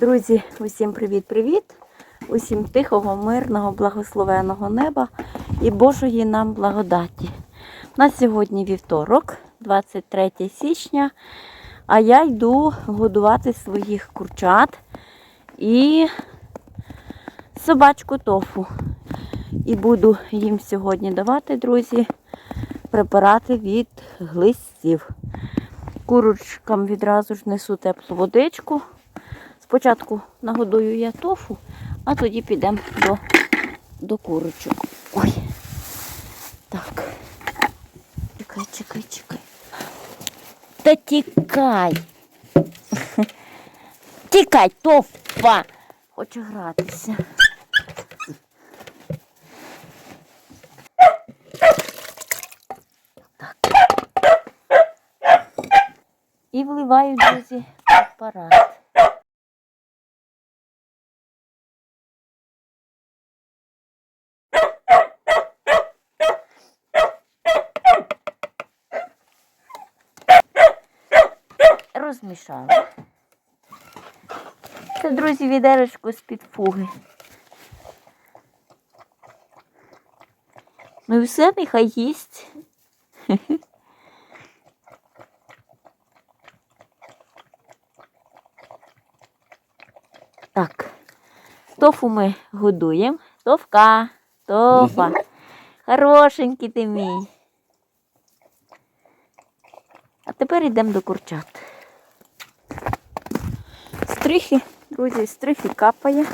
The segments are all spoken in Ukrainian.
Друзі, усім привіт-привіт! Усім тихого, мирного, благословеного неба і Божої нам благодаті. У нас сьогодні вівторок, 23 січня, а я йду годувати своїх курчат і собачку тофу. І буду їм сьогодні давати, друзі, препарати від глистів. Курочкам відразу ж несу теплу водичку. Спочатку нагодую я тофу, а тоді підемо до, до курочок. Ой. Так. Чекай, чекай, чекай. Та тікай. Тікай, тофа. Хоче гратися. Так. І вливаю, друзі, препарат. Розмішала. Це, друзі, відеречко з-під фуги. Ну і все, нехай їсть. Так, тофу ми годуємо. Товка, тофа. Хорошенький ти мій. А тепер йдемо до курчат. Стрихи, друзі, стрихи капає.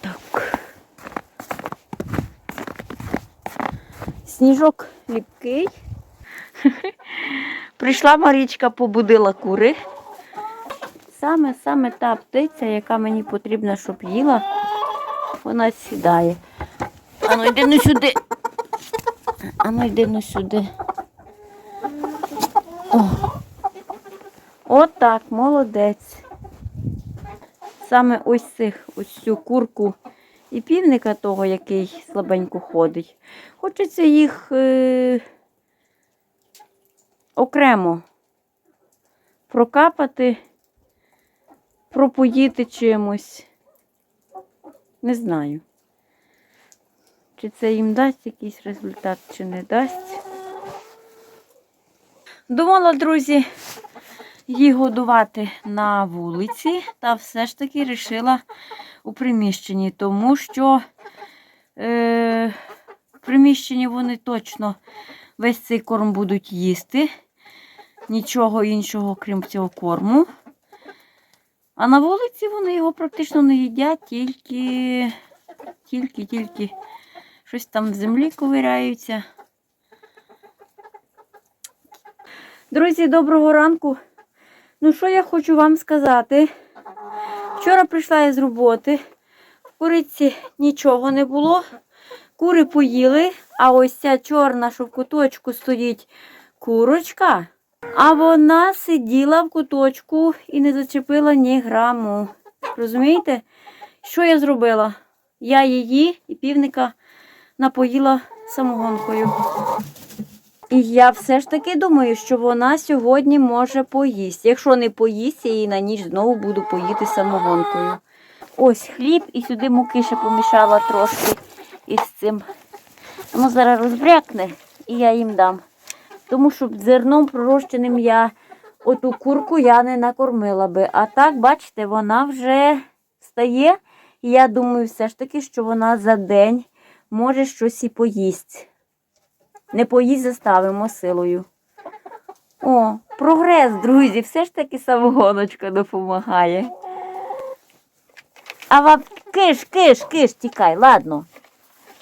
Так. Сніжок ліпкий. Прийшла Марічка, побудила кури. Саме саме та птиця, яка мені потрібна, щоб їла, вона сідає. Ану, йди ну сюди. Ану, йди ну сюди. Отак, молодець. Саме ось цих, ось цю курку і півника того, який слабенько ходить. Хочеться їх е, окремо прокапати, пропоїти чимось. Не знаю. Чи це їм дасть якийсь результат, чи не дасть. Думала, друзі, її годувати на вулиці, та все ж таки вирішила у приміщенні, тому що е, в приміщенні вони точно весь цей корм будуть їсти. Нічого іншого, крім цього корму. А на вулиці вони його практично не їдять, тільки, тільки, тільки щось там в землі ковиряються. Друзі, доброго ранку. Ну, що я хочу вам сказати? Вчора прийшла я з роботи, в куриці нічого не було. Кури поїли, а ось ця чорна, що в куточку стоїть курочка, а вона сиділа в куточку і не зачепила ні граму. Розумієте? Що я зробила? Я її і півника напоїла самогонкою. І я все ж таки думаю, що вона сьогодні може поїсти. Якщо не поїсть, я її на ніч знову буду поїти самогонкою. Ось хліб і сюди муки ще помішала трошки із цим. Воно зараз розбрякне і я їм дам. Тому що зерном пророщеним я оту курку я не накормила би. А так, бачите, вона вже встає. І я думаю, все ж таки, що вона за день може щось і поїсть. Не поїсть заставимо силою. О, прогрес, друзі, все ж таки самогоночка допомагає. А вам киш, киш, киш, тікай, ладно.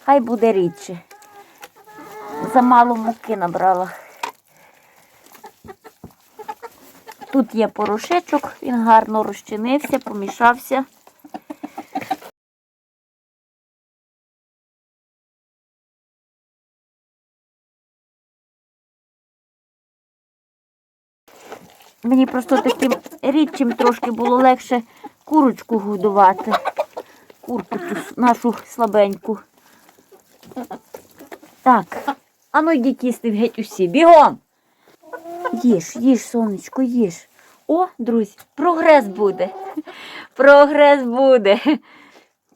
Хай буде рідше. Замало муки набрала. Тут є порошечок, він гарно розчинився, помішався. Мені просто таким рідчим трошки було легше курочку годувати. Курку с- нашу слабеньку. Так. А ну йдіть їсти геть усі. Бігом! Їж, їж, сонечко, їж. О, друзі, прогрес буде. Прогрес буде.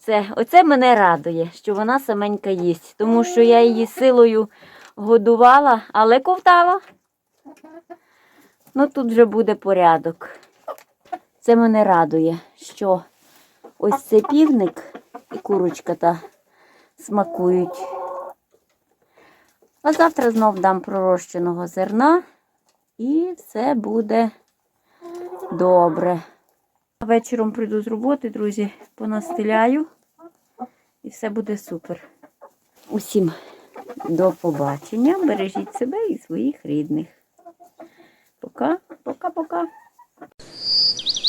Це, оце мене радує, що вона саменька їсть, тому що я її силою годувала, але ковтала. Ну тут вже буде порядок. Це мене радує, що ось цей півник і курочка та смакують. А завтра знов дам пророщеного зерна і все буде добре. Вечором прийду з роботи, друзі, понастеляю і все буде супер. Усім до побачення. Бережіть себе і своїх рідних. Пока, пока, пока.